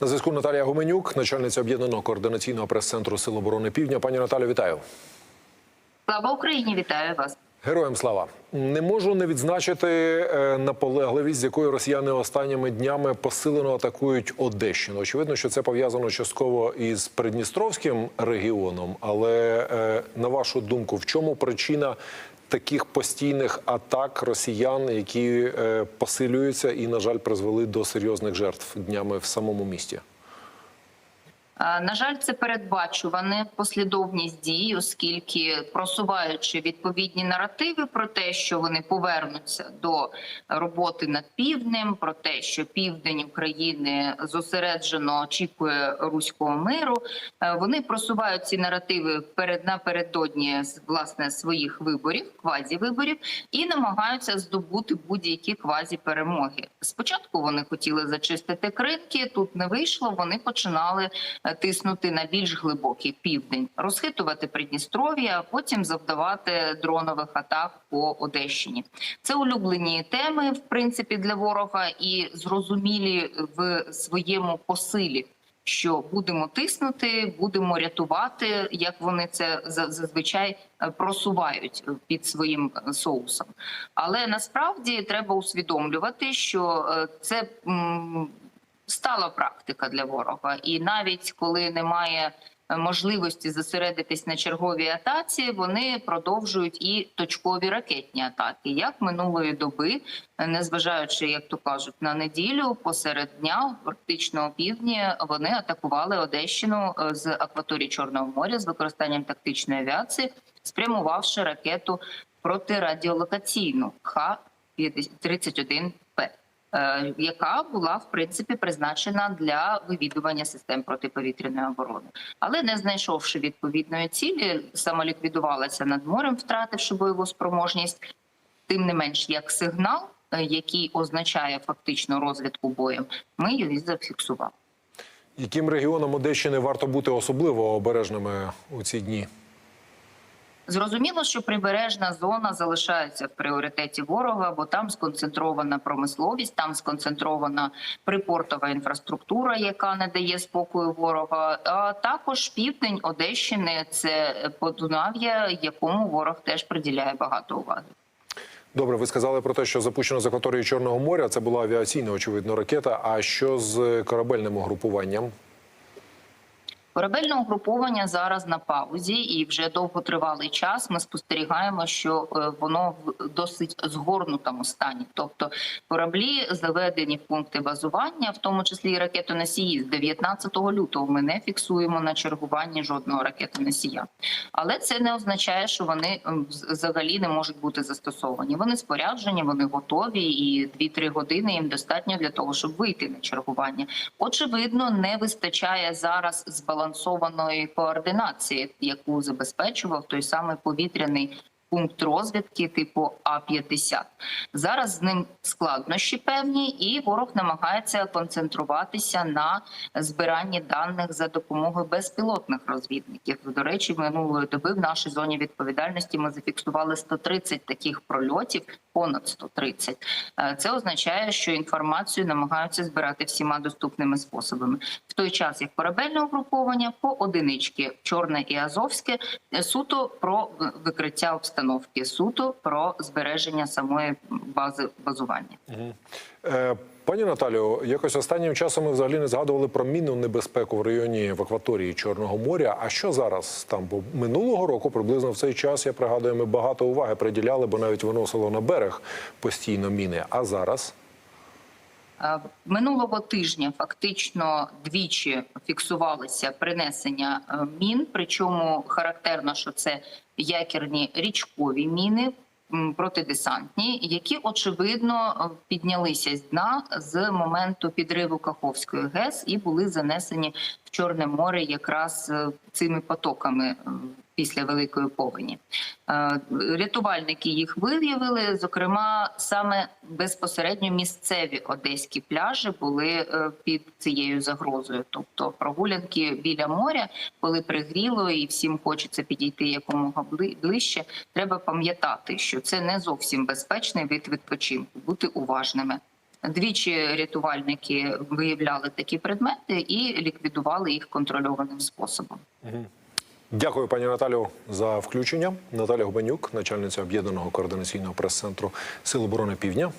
На зв'язку Наталія Гуменюк, начальниця об'єднаного координаційного прес-центру Сил оборони Півдня. Пані Наталю, вітаю. Слава Україні, вітаю вас. Героям слава не можу не відзначити е, наполегливість, з якою росіяни останніми днями посилено атакують Одещину. Очевидно, що це пов'язано частково із Придністровським регіоном. Але е, на вашу думку, в чому причина таких постійних атак росіян, які е, посилюються і, на жаль, призвели до серйозних жертв днями в самому місті? А, На жаль, це передбачуване послідовність дій, оскільки просуваючи відповідні наративи про те, що вони повернуться до роботи над півднем, про те, що південь України зосереджено очікує руського миру, е, вони просувають ці наративи перед напередодні власне своїх виборів, квазі-виборів, і намагаються здобути будь-які квазі-перемоги. Спочатку вони хотіли зачистити кринки, тут не вийшло. Вони починали е, тиснути на більш глибокий південь, розхитувати Придністров'я, а потім завдавати дронових атак по Одещині. Це улюблені теми, в принципі, для ворога і зрозумілі в своєму посилі. Що будемо тиснути, будемо рятувати, як вони це зазвичай е, просувають під своїм е, соусом. Але насправді треба усвідомлювати, що е, це стала практика для ворога, і навіть коли немає можливості зосередитись на черговій атаці, вони продовжують і точкові ракетні атаки, як минулої доби, незважаючи, як то кажуть, на неділю посеред дня, практично півдні, вони атакували Одещину е, з акваторії Чорного моря з використанням тактичної авіації, спрямувавши ракету протирадіолокаційну Х-31П е, яка була в принципі призначена для вивідування систем протиповітряної оборони, але не знайшовши відповідної цілі, самоліквідувалася над морем, втративши бойову спроможність. Тим не менш, як сигнал, е, який означає фактично розвідку боєм, ми її зафіксували. Яким регіонам Одещини варто бути особливо обережними у ці дні? Зрозуміло, що прибережна зона залишається в пріоритеті ворога, бо там сконцентрована промисловість, там сконцентрована припортова інфраструктура, яка не дає спокою ворога. А також південь Одещини це Подунав'я, якому ворог теж приділяє багато уваги. Добре, ви сказали про те, що запущено з акваторії Чорного моря. Це була авіаційна, очевидно, ракета. А що з корабельним угрупуванням? Корабельне угруповання зараз на паузі, і вже довготривалий час ми спостерігаємо, що е, воно в досить згорнутому стані. Тобто кораблі заведені в пункти базування, в тому числі і ракетоносії. З 19 лютого ми не фіксуємо на чергуванні жодного ракетоносія. Але це не означає, що вони взагалі не можуть бути застосовані. Вони споряджені, вони готові, і 2-3 години їм достатньо для того, щоб вийти на чергування. Очевидно, не вистачає зараз збалансованої координації, яку забезпечував той самий повітряний. Пункт розвідки типу А 50 зараз з ним складнощі певні, і ворог намагається концентруватися на збиранні даних за допомогою безпілотних розвідників. До речі, минулої доби в нашій зоні відповідальності ми зафіксували 130 таких прольотів, понад 130. Е, Це означає, що інформацію намагаються збирати всіма доступними способами. В той час як корабельне угруповання по одинички чорне і азовське суто про викриття обстановки, суто про збереження самої бази базування. Е, Пані Наталю, якось останнім часом ми взагалі не згадували про мінну небезпеку в районі в акваторії Чорного моря. А що зараз там? Бо минулого року, приблизно в цей час, я пригадую, ми багато уваги приділяли, бо навіть виносило на берег постійно міни. А зараз Е, Минулого тижня фактично двічі фіксувалися принесення е, мін. Причому характерно, що це якірні річкові міни. Протидесантні, які очевидно піднялися з дна з моменту підриву Каховської ГЕС і були занесені в Чорне море якраз е, цими потоками після великої повені. Е, Рятувальники їх виявили. Зокрема, саме безпосередньо місцеві одеські пляжі були е, під цією загрозою. Тобто прогулянки біля моря, коли пригріло і всім хочеться підійти якомога бли- ближче. Треба пам'ятати, що це не зовсім безпечний вид відпочинку. Бути уважними. Двічі рятувальники виявляли такі предмети і ліквідували їх контрольованим способом. Дякую, пані Наталю, за включення. Наталя Губанюк, начальниця об'єднаного координаційного прес-центру Сил оборони Півдня.